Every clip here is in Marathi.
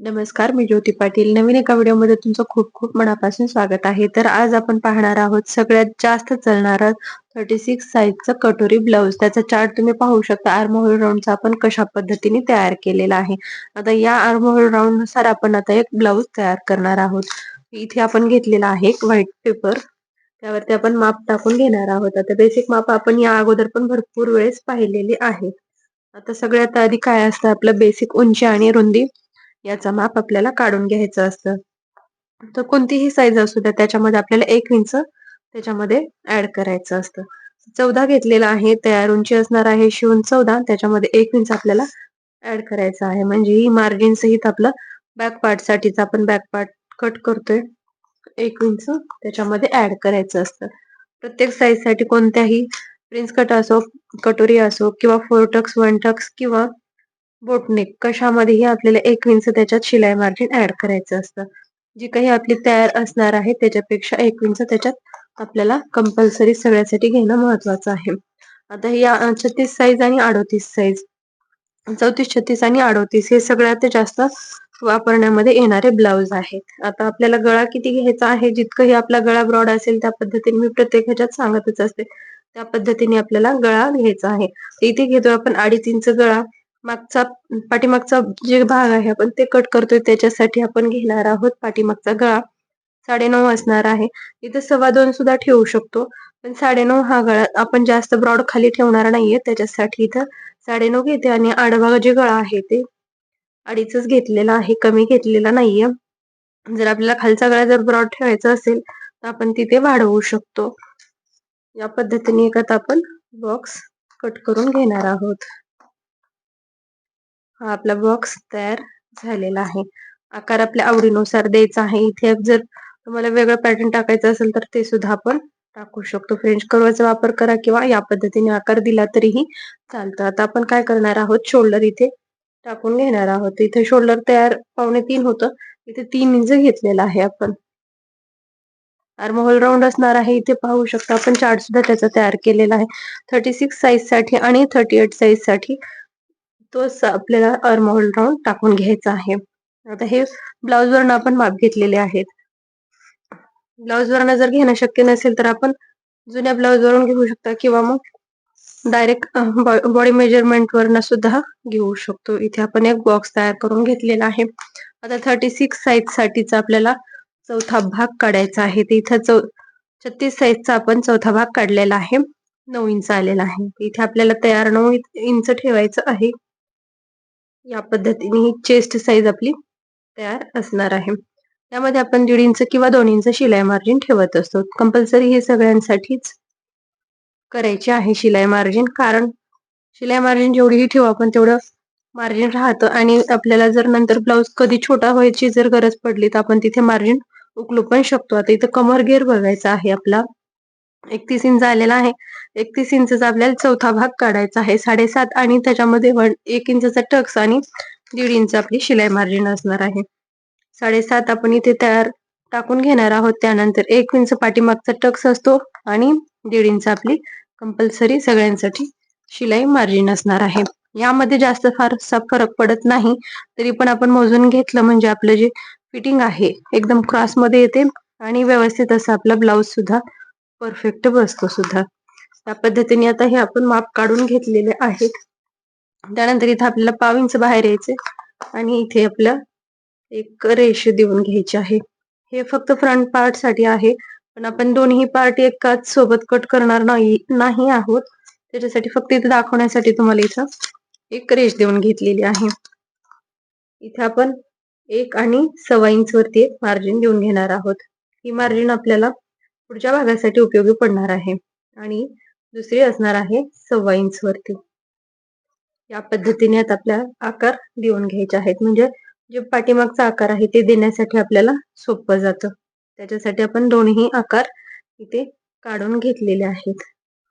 नमस्कार मी ज्योती पाटील. नवीन एका व्हिडिओमध्ये तुमचं खूप खूप मनापासून स्वागत आहे. तर आज आपण पाहणार आहोत सगळ्यात जास्त चालणारा थर्टी सिक्स साईजचा कटोरी ब्लाऊज त्याचा चार्ट तुम्ही पाहू शकता. आर्मोहोल राऊंडचा आपण कशा पद्धतीने तयार केलेला आहे. आता या आर्मोहोल राऊंडनुसार आपण आता एक ब्लाऊज तयार करणार आहोत. इथे आपण घेतलेला आहे एक व्हाईट पेपर त्यावरती आपण माप टाकून घेणार आहोत. आता बेसिक माप आपण या अगोदर पण भरपूर वेळेस पाहिलेली आहेत. आता सगळ्यात आधी काय असतं? आपलं बेसिक उंची आणि रुंदी. याचा माप आपल्याला काढून घ्यायचं असतं. तर कोणतीही साईज असू द्या त्याच्यामध्ये आपल्याला एक इंच त्याच्यामध्ये ऍड करायचं असतं. चौदा घेतलेला आहे तयार उंची असणार आहे शिवून चौदा त्याच्यामध्ये एक इंच आपल्याला ऍड करायचं आहे. म्हणजे ही मार्जिन सहित आपलं बॅक पार्ट साठीच आपण बॅक पार्ट कट करतोय. एक इंच त्याच्यामध्ये ऍड करायचं असतं. प्रत्येक साईजसाठी कोणत्याही प्रिन्स कट असो कटोरी असो किंवा फोर टक्स वन टक्स किंवा बोटनेक कशामध्येही आपल्याला एक इंच त्याच्यात शिलाई मार्जिन ऍड करायचं असतं. जी काही आपली तयार असणार आहे त्याच्यापेक्षा एक इंच त्याच्यात आपल्याला कंपल्सरी सगळ्यासाठी घेणं महत्वाचं आहे. आता या छत्तीस साईज आणि अडोतीस साईज चौतीस छत्तीस आणि अडोतीस हे सगळ्यात जास्त वापरण्यामध्ये येणारे ब्लाउज आहेत. आता आपल्याला गळा किती घ्यायचा आहे जितकंही आपला गळा ब्रॉड असेल त्या पद्धतीने मी प्रत्येक ह्याच्यात सांगतच असते. त्या पद्धतीने आपल्याला गळा घ्यायचा आहे. इथे घेतो आपण अडीच इंच गळा. मागचा पाठीमागचा जे भाग आहे आपण ते कट करतोय त्याच्यासाठी आपण घेणार आहोत पाठीमागचा गळा. साडेनऊ असणार आहे. इथे सव्वा दोन सुद्धा ठेवू शकतो. पण साडेनऊ हा गळा आपण जास्त ब्रॉड खाली ठेवणार नाहीये. त्याच्यासाठी इथं साडेनऊ घेते आणि आडवा जे गळा आहे ते अडीचच घेतलेला आहे. कमी घेतलेला नाहीये. जर आपल्याला खालचा गळा जर ब्रॉड ठेवायचा असेल तर आपण तिथे वाढवू शकतो. या पद्धतीने एकात आपण बॉक्स कट करून घेणार आहोत. हा आपला बॉक्स तयार झालेला आहे. आकार आपल्या आवडीनुसार द्यायचा आहे. इथे जर तुम्हाला वेगळं पॅटर्न टाकायचं असेल तर ते सुद्धा आपण टाकू शकतो. फ्रेंच कर्वाचा वापर करा किंवा या पद्धतीने आकार दिला तरीही चालतं. आता आपण काय करणार आहोत? शोल्डर इथे टाकून घेणार आहोत. इथे शोल्डर तयार पावणे तीन होतं. इथे तीन इंच घेतलेला आहे आपण. आर्महोल राऊंड असणार आहे. इथे पाहू शकता आपण चार्ट सुद्धा त्याचा तयार केलेला आहे. थर्टी सिक्स साईजसाठी आणि थर्टी एट साईजसाठी तोच आपल्याला आर्महोल राऊंड टाकून घ्यायचा आहे. आता हे ब्लाउज वरनं आपण माप घेतलेले आहेत. ब्लाउज वरनं जर घेणं शक्य नसेल तर आपण जुन्या ब्लाउज वरून घेऊ शकता किंवा मग डायरेक्ट बॉडी मेजरमेंट वरनं सुद्धा घेऊ शकतो. इथे आपण एक बॉक्स तयार करून घेतलेला आहे. आता थर्टी सिक्स साईज साठीचा आपल्याला चौथा भाग काढायचा आहे. ते इथं चौ छत्तीस साईजचा आपण चौथा भाग काढलेला आहे. नऊ इंच आलेला आहे. इथे आपल्याला तयार नऊ इंच ठेवायचं आहे. या पद्धतीने ही चेस्ट साईज आपली तयार असणार आहे. यामध्ये आपण दीड इंच किंवा दोन इंच शिलाई मार्जिन ठेवत असतो. कंपल्सरी हे सगळ्यांसाठीच करायचे आहे शिलाई मार्जिन कारण शिलाई मार्जिन जेवढीही ठेवू आपण तेवढं मार्जिन राहतं. आणि आपल्याला जर नंतर ब्लाऊज कधी छोटा व्हायची जर गरज पडली तर आपण तिथे मार्जिन उकलू पण शकतो. आता इथं कमर घेर बघायचा आहे आपला. एकतीस इंच आलेला आहे. एकतीस इंचचा आपल्याला चौथा भाग काढायचा आहे. साडेसात आणि त्याच्यामध्ये वन एक इंचचा टक्स आणि दीड इंच आपली शिलाई मार्जिन असणार आहे. साडेसात आपण इथे तयार टाकून घेणार आहोत. त्यानंतर एक इंच पाठीमागचा टक्स असतो आणि दीड इंच आपली कंपल्सरी सगळ्यांसाठी शिलाई मार्जिन असणार आहे. यामध्ये जास्त फारसा फरक पडत नाही. तरी पण आपण मोजून घेतलं म्हणजे आपलं जे फिटिंग आहे एकदम क्रॉसमध्ये येते आणि व्यवस्थित असं आपला ब्लाऊज सुद्धा परफेक्ट बसतो सुद्धा. त्या पद्धतीने आता हे आपण माप काढून घेतलेले आहेत. त्यानंतर इथे आपल्याला पाव इंच बाहेर यायचे आणि इथे आपलं एक रेष देऊन घ्यायची आहे. हे फक्त फ्रंट पार्टसाठी आहे. पण आपण दोन्ही पार्ट एकाच सोबत कट करणार नाही नाही आहोत. त्याच्यासाठी फक्त इथे दाखवण्यासाठी तुम्हाला इथं एक रेष देऊन घेतलेली आहे. इथे आपण एक आणि सव्वा इंच वरती एक मार्जिन देऊन घेणार आहोत. ही मार्जिन आपल्याला पुढच्या भागासाठी उपयोगी पडणार आहे. आणि दुसरी असणार आहे सव्वा इंच वरती या पद्धतीने आता आपल्या आकार देऊन घ्यायचे आहेत. म्हणजे जे पाठीमागचा आकार आहे ते देण्यासाठी आपल्याला सोपं जातं. त्याच्यासाठी आपण दोन्ही आकार इथे काढून घेतलेले आहेत.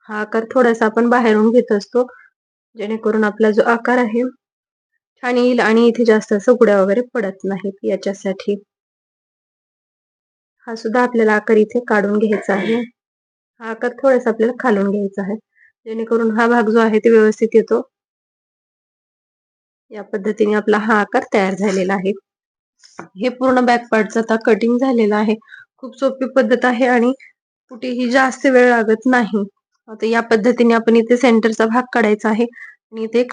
हा आकार थोडासा आपण बाहेरून घेत असतो. जेणेकरून आपला जो आकार आहे छान येईल आणि इथे जास्त असं गुड्या वगैरे पडत नाहीत याच्यासाठी. हा सुद्धा आपल्याला आकार इथे काढून घ्यायचा आहे. हा आकार थोडासा आपल्याला खालून घ्यायचा आहे. जेणेकरून हा भाग जो आहे ते व्यवस्थित येतो. या पद्धतीने आपला हा आकार तयार झालेला आहे. हे पूर्ण बॅक पार्टचं आता कटिंग झालेलं आहे. खूप सोपी पद्धत आहे आणि कुठेही जास्त वेळ लागत नाही. आता या पद्धतीने आपण इथे सेंटरचा भाग काढायचा आहे. आणि इथे एक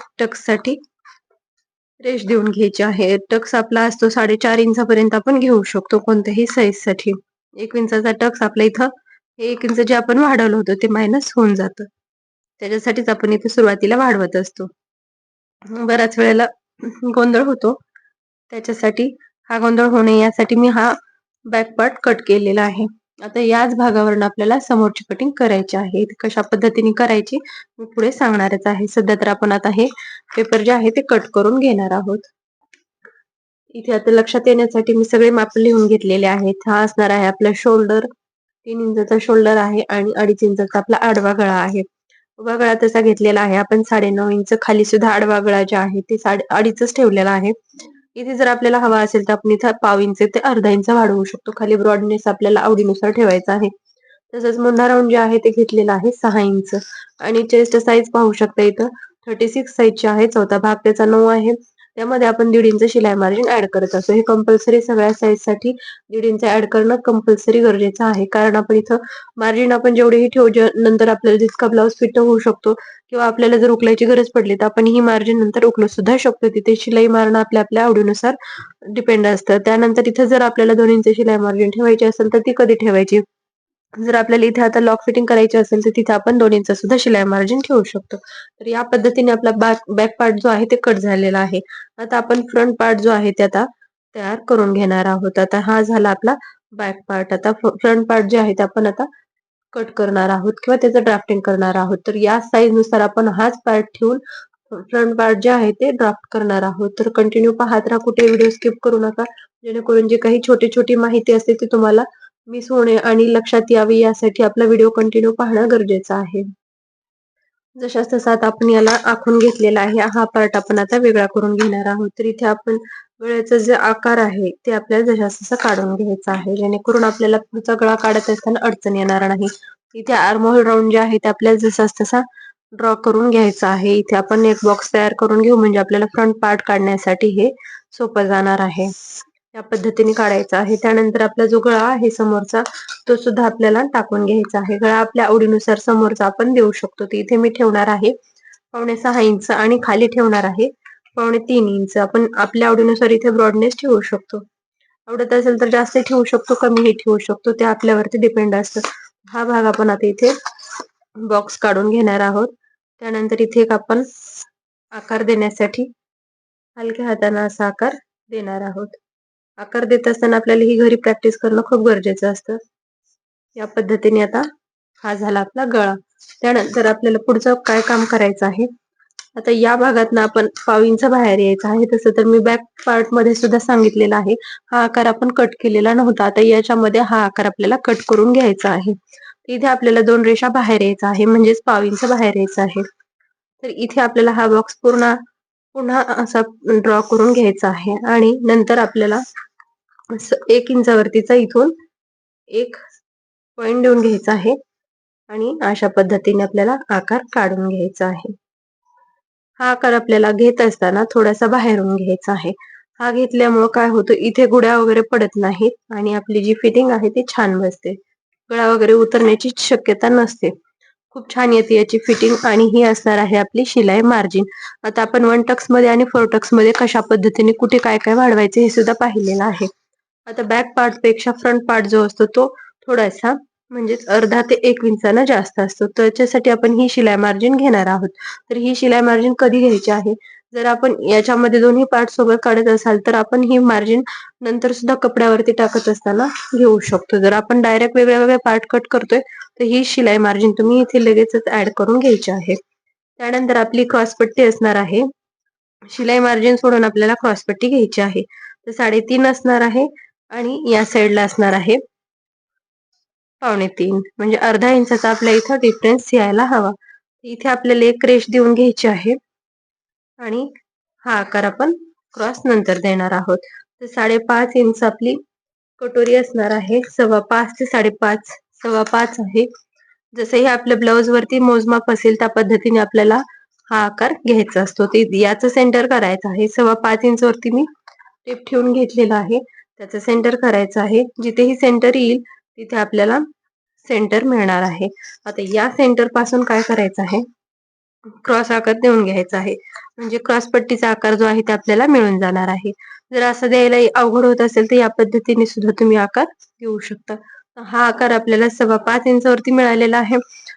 रेश देऊन घ्यायची आहे. टक्स आपला असतो साडेचार इंचापर्यंत आपण घेऊ शकतो कोणत्याही साईजसाठी. एक इंचाचा टक्स आपल्या इथं हे एक इंच जे आपण वाढवलं होतं ते मायनस होऊन जातं. त्याच्यासाठीच आपण इथे सुरुवातीला वाढवत असतो. बऱ्याच वेळेला गोंधळ होतो. त्याच्यासाठी हा गोंधळ होणे यासाठी मी हा बॅक पार्ट कट केलेला आहे. आता याच भागावरून आपल्याला समोरची कटिंग करायची आहे. कशा पद्धतीने करायची मी पुढे सांगणारच आहे. सध्या तर आपण आता हे पेपर जे आहे ते कट करून घेणार आहोत. इथे आता लक्षात येण्यासाठी मी सगळे माप लिहून घेतलेले आहेत. हा असणार आहे आपला शोल्डर तीन इंचाचा शोल्डर आहे आणि अडीच इंचाचा आपला आडवा गळा आहे. उभा गळा तसा घेतलेला आहे. आपण साडेनऊ इंच खाली सुद्धा आडवा गळा जे आहे ते साडे अडीचच ठेवलेला आहे. इथे जर आपल्याला हवा असेल तर आपण इथं पाव इंच ते अर्धा इंच वाढवू शकतो. खाली ब्रॉडनेस आपल्याला आवडीनुसार ठेवायचा आहे. तसंच मुंढा राऊंड जे आहे ते घेतलेलं आहे सहा इंच. आणि चेस्ट साईज पाहू शकता इथं. थर्टी सिक्स साईजची आहे. चौथा भाग त्याचा नऊ आहे. त्यामध्ये आपण दीड इंच शिलाई मार्जिन ऍड करत असतो. हे कंपल्सरी सगळ्या साईजसाठी दीड इंच ऍड करणं कंपल्सरी गरजेचं आहे. कारण आपण इथं मार्जिन आपण जेवढेही ठेवू नंतर आपल्याला जितका ब्लाऊज फिट होऊ शकतो किंवा आपल्याला जर उकलायची गरज पडली तर आपण ही मार्जिन नंतर उकलू सुद्धा शकतो. तिथे शिलाई मारणं आपल्या आपल्या आवडीनुसार डिपेंड असतं. त्यानंतर इथे जर आपल्याला दोन इंच शिलाई मार्जिन ठेवायची असेल तर ती कधी ठेवायची? जर आपल्याला इथे आता लॉक फिटिंग करायची असेल तर तिथे आपण दोन इंच सुद्धा शिलाई मार्जिन ठेवू शकतो. तर या पद्धतीने आपला बॅक बॅक पार्ट जो आहे ते कट झालेला आहे. आता आपण फ्रंट पार्ट जो आहे ते आता तयार करून घेणार आहोत. आता हा झाला आपला बॅक पार्ट आता फ्रंट पार्ट जे आहे ते आपण आता कट करणार आहोत किंवा त्याचं ड्राफ्टिंग करणार आहोत. तर या साईजनुसार आपण हाच पार्ट ठेवून फ्रंट पार्ट जे आहे ते ड्राफ्ट करणार आहोत. तर कंटिन्यू पाहत राहा. कुठे व्हिडिओ स्किप करू नका. जेणेकरून जे काही छोटी छोटी माहिती असते ती तुम्हाला मिस होणे आणि लक्षात यावे यासाठी आपला व्हिडिओ कंटिन्यू पाहणं गरजेचं आहे. जशाच तसा आता आपण याला आखून घेतलेला आहे. हा पार्ट आपण आता वेगळा करून घेणार आहोत. तर इथे आपण गळ्याचा जे आकार आहे ते आपल्याला जशाच तसा काढून घ्यायचा आहे. जेणेकरून आपल्याला पुढचा गळा काढत असताना अडचण येणार नाही. इथे आर्मोल राऊंड जे आहे ते आपल्याला जसाच तसा ड्रॉ करून घ्यायचा आहे. इथे आपण एक बॉक्स तयार करून घेऊ. म्हणजे आपल्याला फ्रंट पार्ट काढण्यासाठी हे सोपं जाणार आहे. या पद्धतीने काढायचा आहे. त्यानंतर आपला जो गळा आहे समोरचा तो सुद्धा आपल्याला टाकून घ्यायचा आहे. गळा आपल्या आवडीनुसार समोरचा आपण देऊ शकतो. इथे मी ठेवणार आहे. पावणे सहा इंच आणि खाली ठेवणार आहे. पावणे तीन इंच. आपण आपल्या आवडीनुसार इथे ब्रॉडनेस ठेवू शकतो. आवडत असेल तर जास्त ठेवू शकतो कमीही ठेवू शकतो. ते आपल्यावरती डिपेंड असतं. हा भाग आपण आता इथे बॉक्स काढून घेणार आहोत. त्यानंतर इथे एक आपण आकार देण्यासाठी हलक्या हाताने असा आकार देणार आहोत. आकार देत असताना आपल्याला ही घरी प्रॅक्टिस करणं खूप गरजेचं असतं. या पद्धतीने आता हा झाला आपला गळा. त्यानंतर आपल्याला पुढचं काय काम करायचं आहे? आता या भागातनं आपण पाव इंच बाहेर यायचं आहे. तसं तर मी बॅक पार्टमध्ये सुद्धा सांगितलेला आहे. हा आकार आपण कट केलेला नव्हता. आता याच्यामध्ये हा आकार आपल्याला कट करून घ्यायचा आहे. इथे आपल्याला दोन रेषा बाहेर यायचा आहे. म्हणजेच पाव इंच बाहेर यायचं आहे. तर इथे आपल्याला हा बॉक्स पूर्ण पुन्हा असा ड्रॉ करून घ्यायचा आहे. आणि नंतर आपल्याला एक इंचावरतीचा इथून एक पॉइंट देऊन घ्यायचा आहे. आणि अशा पद्धतीने आपल्याला आकार काढून घ्यायचा आहे. हा आकार आपल्याला घेत असताना थोडासा बाहेरून घ्यायचा आहे. हा घेतल्यामुळं काय होतं इथे गुड्या वगैरे पडत नाहीत आणि आपली जी फिटिंग आहे ती छान बसते. गळा वगैरे उतरण्याची शक्यता नसते. खूप छान येते याची फिटिंग आणि ही असणार आहे आपली शिलाई मार्जिन आता आपण वन टक्समध्ये आणि फोर टक्समध्ये कशा पद्धतीने कुठे काय काय वाढवायचे हे सुद्धा पाहिलेलं आहे. आता बॅक पार्टपेक्षा फ्रंट पार्ट जो असतो तो थोडासा म्हणजेच अर्धा ते एक इंचानं जास्त असतो. त्याच्यासाठी आपण ही शिलाई मार्जिन घेणार आहोत. तर ही शिलाई मार्जिन कधी घ्यायची आहे? जर आपण याच्यामध्ये दोन्ही पार्ट सोबत काढत असाल तर आपण ही मार्जिन नंतर सुद्धा कपड्यावरती टाकत असताना घेऊ शकतो. जर आपण डायरेक्ट वेगळ्या वेगळ्या पार्ट कट करतोय तर ही शिलाई मार्जिन तुम्ही इथे लगेचच ऍड करून घ्यायची आहे. त्यानंतर आपली क्रॉसपट्टी असणार आहे. शिलाई मार्जिन सोडून आपल्याला क्रॉसपट्टी घ्यायची आहे. तर साडेतीन असणार आहे. आणि या साईडला असणार आहे पावणे तीन. म्हणजे अर्धा इंचाचा आपल्या इथं डिफरन्स यायला हवा. इथे आपल्याला एक रेश देऊन घ्यायची आहे. आणि हा आकार आपण क्रॉस नंतर देणार आहोत. तर साडेपाच इंच आपली कटोरी असणार आहे. सव्वा पाच ते साडेपाच सव्वा पाच आहे. जसंही आपल्या ब्लाउज वरती मोजमाप असेल त्या पद्धतीने आपल्याला हा आकार घ्यायचा असतो. ते याचं सेंटर करायचं आहे. सव्वा पाच इंच वरती मी टेप ठेवून घेतलेला आहे. त्याचं सेंटर करायचं आहे. जिथेही सेंटर येईल तिथे आपल्याला सेंटर मिळणार आहे. आता या सेंटरपासून काय करायचं आहे? क्रॉस आकार देऊन घ्यायचा आहे. म्हणजे क्रॉस पट्टीचा आकार जो आहे ते आपल्याला मिळून जाणार आहे. जर असं द्यायला अवघड होत असेल तर या पद्धतीने सुद्धा तुम्ही आकार देऊ शकता. हा आकार आपल्याला सव्वा पाच इंचावरती मिळालेला आहे.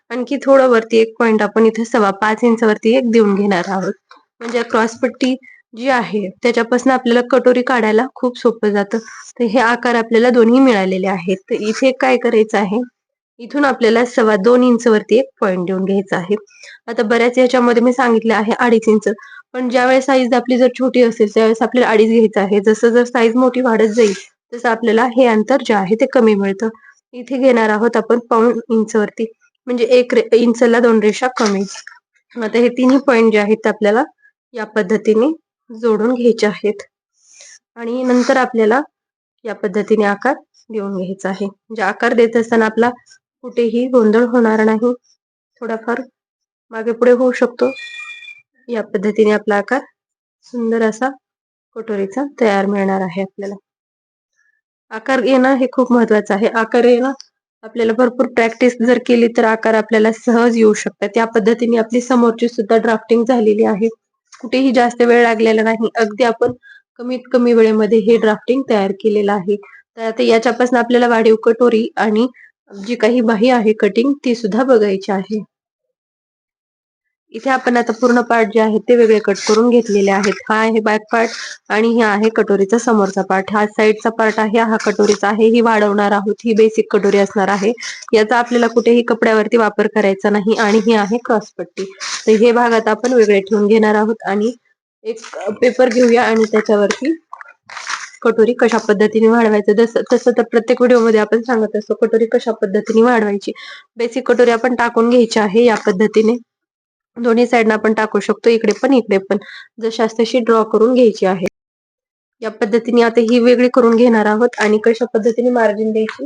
आणखी थोडं वरती एक पॉइंट आपण इथे सव्वा पाच इंचावरती एक देऊन घेणार आहोत. म्हणजे क्रॉस पट्टी जी आहे त्याच्यापासून आपल्याला कटोरी काढायला खूप सोपं जातं. तर हे आकार आपल्याला दोन्ही मिळालेले आहेत. तर इथे काय करायचं आहे? इथून आपल्याला सव्वा दोन इंच वरती एक पॉइंट देऊन घ्यायचा आहे. आता बऱ्याच याच्यामध्ये मी सांगितलं आहे अडीच इंच. पण ज्यावेळेस साईज आपली जर छोटी असेल त्यावेळेस आपल्याला अडीच घ्यायचं आहे. जसं जर साईज मोठी वाढत जाईल तसं आपल्याला हे अंतर जे आहे ते कमी मिळतं. इथे घेणार आहोत आपण पाऊन इंच वरती. म्हणजे एक इंचला दोन रेषा कमी. आता हे तिन्ही पॉइंट जे आहेत ते आपल्याला या पद्धतीने जोडून घ्यायचे आहेत. आणि नंतर आपल्याला या पद्धतीने आकार देऊन घ्यायचा आहे. म्हणजे आकार देत असताना आपला कुठेही गोंधळ होणार नाही. थोडाफार मागे पुढे होऊ शकतो. या पद्धतीने आपला आकार सुंदर असा कटोरीचा तयार मिळणार आहे आपल्याला. आकार येणं हे खूप महत्वाचं आहे. आकार येणं आपल्याला भरपूर प्रॅक्टिस जर केली तर आकार आपल्याला सहज येऊ शकतात. त्या पद्धतीने आपली समोरची सुद्धा ड्राफ्टिंग झालेली आहे. कुठेही जास्त वेळ लागलेला नाही. अगदी आपण कमीत कमी वेळेमध्ये हे ड्राफ्टिंग तयार केलेलं आहे. तर आता याच्यापासून आपल्याला वाढीव कटोरी आणि जी काही बाही आहे कटिंग ती सुद्धा बघायची आहे. इथे आपण आता पूर्ण पार्ट जे आहेत ते वेगळे कट करून घेतलेले आहेत. हा आहे बॅक पार्ट आणि हा आहे कटोरीचा समोरचा पार्ट हा साईडचा पार्ट आहे हा कटोरीचा आहे ही वाढवणार आहोत ही बेसिक कटोरी असणार आहे. याचा आपल्याला कुठेही कपड्यावरती वापर करायचा नाही आणि ही आहे क्रॉसपट्टी तर हे भाग आता आपण वेगळे ठेवून घेणार आहोत आणि एक पेपर घेऊया आणि त्याच्यावरती कटोरी कशा पद्धतीने वाढवायचं. जसं तसं तर प्रत्येक व्हिडिओमध्ये आपण सांगत असतो कटोरी कशा पद्धतीने वाढवायची. बेसिक कटोरी आपण टाकून घ्यायची आहे या पद्धतीने. दोन्ही साईडना आपण टाकू शकतो इकडे पण इकडे पण. जशास तशी ड्रॉ करून घ्यायची आहे. या पद्धतीने आता ही वेगळी करून घेणार आहोत आणि कशा पद्धतीने मार्जिन द्यायची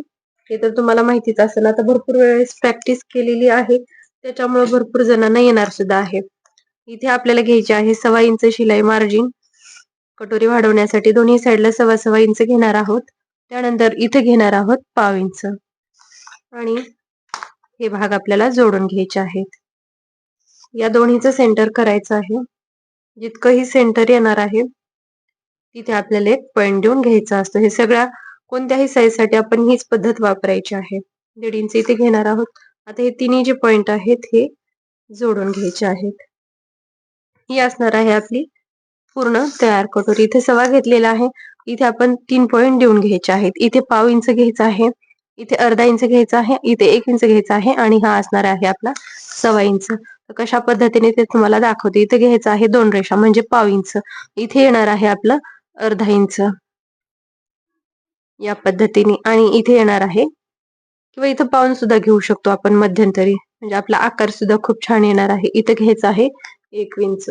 हे तर तुम्हाला माहितीच असेल. आता भरपूर वेळेस प्रॅक्टिस केलेली आहे. त्याच्यामुळे भरपूर जणांना येणार सुद्धा आहे. इथे आपल्याला घ्यायची आहे सव्वा इंच शिलाई मार्जिन कटोरी वाढवण्यासाठी दोन्ही साईडला सव्वा सव्वा इंच घेणार आहोत. त्यानंतर इथे घेणार आहोत पाव इंच. आणि हे भाग आपल्याला जोडून घ्यायचे आहेत. या दोन्हीचं सेंटर करायचं आहे. जितकं ही सेंटर येणार आहे तिथे आपल्याला एक पॉइंट देऊन घ्यायचा असतो. हे सगळ्या कोणत्याही साईजसाठी आपण हीच पद्धत वापरायची आहे. दीड इंच इथे घेणार आहोत. आता हे तिन्ही जे पॉइंट आहेत हे जोडून घ्यायचे आहेत. ही असणार आहे आपली पूर्ण तयार कटोरी. इथे सवा घेतलेला आहे. इथे आपण तीन पॉइंट देऊन घ्यायचे आहेत. इथे पाव इंच घ्यायचा आहे. इथे अर्धा इंच घ्यायचा आहे. इथे एक इंच घ्यायचा आहे. आणि हा असणार आहे आपला सव्वा इंच. कशा पद्धतीने ते तुम्हाला दाखवते? इथे घ्यायचं आहे दोन रेषा म्हणजे पाव इंच. इथे येणार आहे आपलं अर्धा इंच. या पद्धतीने. आणि इथे येणार आहे किंवा इथं पाऊन सुद्धा घेऊ शकतो आपण मध्यंतरी. म्हणजे आपला आकार सुद्धा खूप छान येणार आहे. इथं घ्यायचं आहे एक इंच.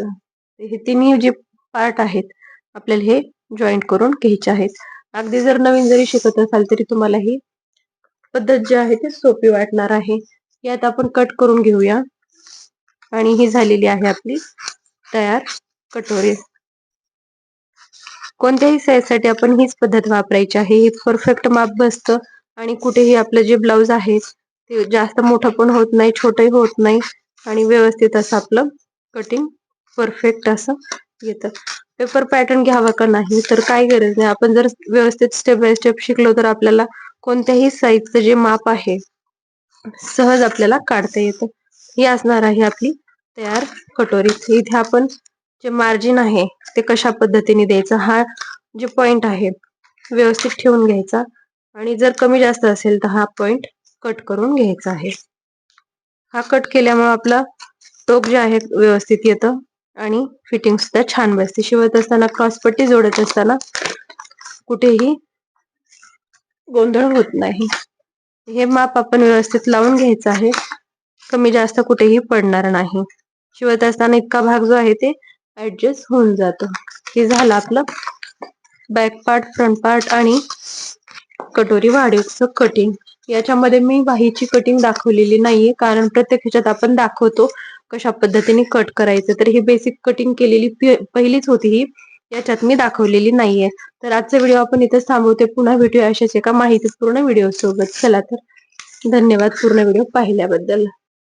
हे तिन्ही जे पार्ट आहेत आपल्याला हे जॉईंट करून घ्यायचे आहेत. अगदी जर नवीन जरी शिकत असाल तरी तुम्हाला ही पद्धत जी आहे ती सोपी वाटणार आहे. यात आपण कट करून घेऊया. आणि ही झालेली आहे आपली तयार कटोरी. कोणत्याही साईजसाठी आपण हीच पद्धत वापरायची आहे. ही परफेक्ट माप बसतं आणि कुठेही आपलं जे ब्लाऊज आहे ते जास्त मोठं पण होत नाही छोटंही होत नाही आणि व्यवस्थित असं आपलं कटिंग परफेक्ट असं येतं. पेपर पॅटर्न घ्यावा का नाही? तर काय गरज नाही. आपण जर व्यवस्थित स्टेप बाय स्टेप शिकलो तर आपल्याला कोणत्याही साईजचं जे माप आहे सहज आपल्याला काढता येतं. ही असणार आहे आपली तयार कटोरी. इथे आपण जे मार्जिन आहे ते कशा पद्धतीने द्यायचं हा जे पॉइंट आहे व्यवस्थित ठेवून घ्यायचा. आणि जर कमी जास्त असेल तर हा पॉइंट कट करून घ्यायचा आहे. हा कट केल्यामुळे आपला टोप जे आहे व्यवस्थित येतं. आणि फिटिंग सुद्धा छान बसते. शिवत असताना क्रॉसपट्टी जोडत असताना कुठेही गोंधळ होत नाही. हे माप आपण व्यवस्थित लावून घ्यायचं आहे. कमी जास्त कुठेही पडणार नाही. शिवत असताना इतका भाग जो आहे ते ऍडजस्ट होऊन जातो. हे झालं आपलं बॅक पार्ट फ्रंट पार्ट आणि कटोरी वाढीचं कटिंग याच्यामध्ये मी बाहीची कटिंग दाखवलेली नाहीये कारण प्रत्येक ह्याच्यात आपण दाखवतो कशा पद्धतीने कट करायचं. तर ही बेसिक कटिंग केलेली पहिलीच होती ही याच्यात मी दाखवलेली नाहीये. तर आजचा व्हिडिओ आपण इथेच थांबवते. पुन्हा भेटूया अशाच एका माहितीपूर्ण व्हिडिओ सोबत. चला तर. धन्यवाद पूर्ण व्हिडिओ पाहिल्याबद्दल.